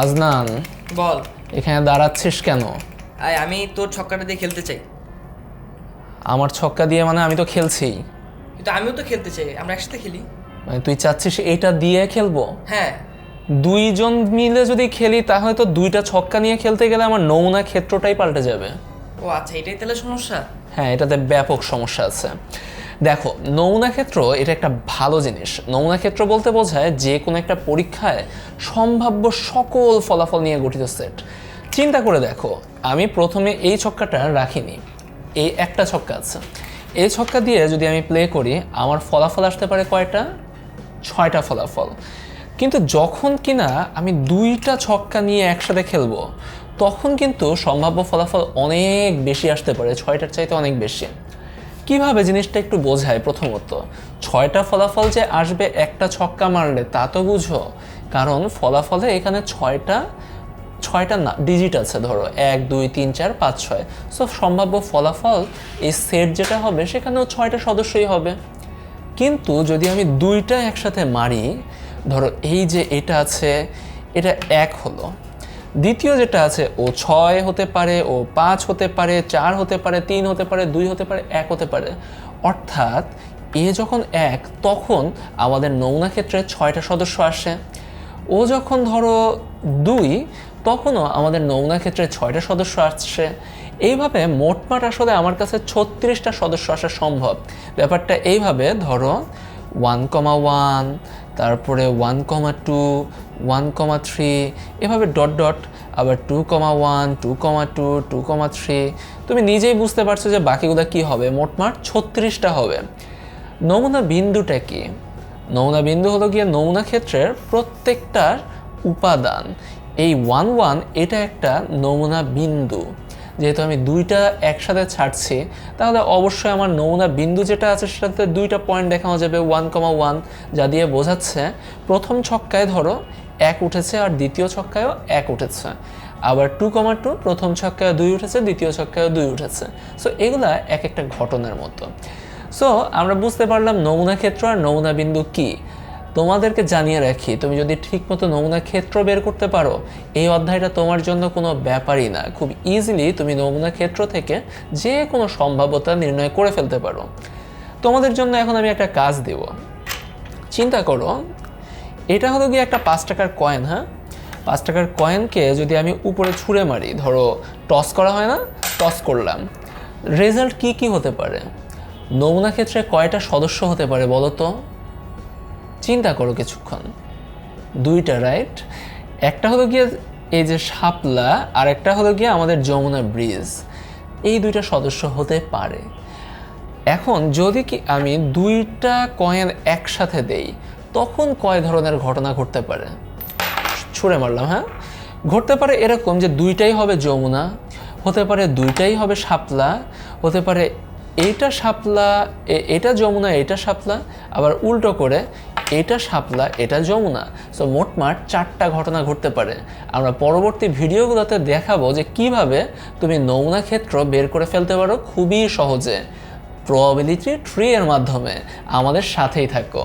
আজনান বল। এখানে দাঁড়াচ্ছিস কেন? আয় আমি তোর ছক্কাটা দিয়ে খেলতে চাই। আমার ছক্কা দিয়ে মানে আমি তো খেলছি। কিন্তু আমিও তো খেলতে চাই আমরা একসাথে খেলি। মানে তুই চাচ্ছিস এইটা দিয়ে খেলব? হ্যাঁ। দুইজন মিলে যদি খেলি তাহলে তো দুইটা ছক্কা নিয়ে খেলতে গেলে আমার নমুনা ক্ষেত্রটাই পাল্টে যাবে। ও আচ্ছা এটাই তাহলে সমস্যা? হ্যাঁ এটাতে ব্যাপক সমস্যা আছে। দেখো, নমুনা ক্ষেত্র এটা একটা ভালো জিনিস। নমুনা ক্ষেত্র বলতে বোঝায় যে কোনো একটা পরীক্ষায় সম্ভাব্য সকল ফলাফল নিয়ে গঠিত সেট। চিন্তা করে দেখো, আমি প্রথমে এই ছক্কাটা রাখিনি। এই একটা ছক্কা আছে। এই ছক্কা দিয়ে যদি আমি প্লে করি, আমার ফলাফল আসতে পারে কয়টা? ছয়টা ফলাফল। কিন্তু যখন কিনা আমি দুইটা ছক্কা নিয়ে একসাথে খেলব, তখন কিন্তু সম্ভাব্য ফলাফল অনেক বেশি আসতে পারে, ছয়টার চাইতে অনেক বেশি। কীভাবে জিনিসটা একটু বোঝায় প্রথমত? ছয়টা ফলাফল যে আসবে একটা ছক্কা মারলে, তা তো বুঝো। কারণ ফলাফলে এখানে ছয়টা ছয়টা না ডিজিট আছে ধরো, এক, দুই, তিন, চার, পাঁচ, ছয়। সো সম্ভাব্য ফলাফল এই সেট যেটা হবে, সেখানেও ছয়টা সদস্যই হবে। কিন্তু যদি আমি দুইটা একসাথে মারি, ধরো এই যে এটা আছে, এটা এক হলো। দ্বিতীয় যেটা আছে, ও ছয় হতে পারে, ও পাঁচ হতে পারে, চার হতে পারে, তিন হতে পারে, দুই হতে পারে, এক হতে পারে। অর্থাৎ এ যখন এক, তখন আমাদের নমুনা ক্ষেত্রে ছয়টা সদস্য আসে। ও যখন ধরো দুই, তখনও আমাদের নমুনা ক্ষেত্রে ছয়টা সদস্য আসছে। এইভাবে মোটমাট আসলে আমার কাছে ছত্রিশটা সদস্য আসা সম্ভব। ব্যাপারটা এইভাবে, ধরো ওয়ান কমা ওয়ান, তারপরে one comma two one comma three এভাবে ডট ডট আবার two comma one two comma two two comma three তুমি নিজেই বুঝতে পারছ যে বাকিগুলো কি হবে? মোটমাট ছত্রিশটা হবে। নমুনা বিন্দুটা কি? নমুনা বিন্দু হলো গিয়ে নমুনা ক্ষেত্রের প্রত্যেকটার উপাদান। এই ওয়ান ওয়ান এটা একটা নমুনা বিন্দু। যেহেতু আমি দুইটা একসাথে ছাড়ছি, তাহলে অবশ্যই আমার নমুনা বিন্দু যেটা আছে সেটাতে দুইটা পয়েন্ট দেখানো যাবে ওয়ান কমা ওয়ান যা দিয়ে বোঝাচ্ছে। প্রথম ছক্কায় ধরো এক উঠেছে আর দ্বিতীয় ছক্কায়ও এক উঠেছে। আবার টু কমার টু প্রথম ছক্কায় দুই উঠেছে, দ্বিতীয় ছক্কায় দুই উঠেছে। সো এগুলা এক একটা ঘটনার মতো। সো আমরা বুঝতে পারলাম নমুনা ক্ষেত্র আর নমুনা বিন্দু কি। তোমাদেরকে জানিয়ে রাখি, তুমি যদি ঠিকমতো নমুনা ক্ষেত্র বের করতে পারো, এই অধ্যায়টা তোমার জন্য কোনো ব্যাপারই না। খুব ইজিলি তুমি নমুনা ক্ষেত্র থেকে যে কোনো সম্ভাব্যতা নির্ণয় করে ফেলতে পারো। তোমাদের জন্য এখন আমি একটা কাজ দেব। চিন্তা করো এটা হলো গিয়ে একটা পাঁচ টাকার কয়েন হ্যাঁ? পাঁচ টাকার কয়েনকে যদি আমি উপরে ছুঁড়ে মারি, ধরো টস করা হয় না টস করলাম রেজাল্ট কি কি হতে পারে? নমুনা ক্ষেত্রে কয়টা সদস্য হতে পারে বলো তো? চিন্তা করো কিছুক্ষণ। দুইটা রাইট একটা হলো গিয়ে এই যে শাপলা, আর একটা হলো গিয়ে আমাদের যমুনা ব্রিজ এই দুইটা সদস্য হতে পারে। এখন যদি কি আমি দুইটা কয়েন একসাথে দেই তখন কয় ধরনের ঘটনা ঘটতে পারে? ছুঁড়ে মারলাম হ্যাঁ? ঘটতে পারে এরকম যে দুইটাই হবে যমুনা, হতে পারে দুইটাই হবে শাপলা, হতে পারে এইটা শাপলা এটা যমুনা, এটা শাপলা, আবার উল্টো করে এটা শাপলা, এটা যমুনা। সো মোটমাট চারটা ঘটনা ঘটতে পারে। আমরা পরবর্তী ভিডিওগুলোতে দেখাবো যে কীভাবে তুমি নমুনা ক্ষেত্র বের করে ফেলতে পারো খুবই সহজে। প্রবাবিলিটি ট্রি এর মাধ্যমে। আমাদের সাথেই থাকো।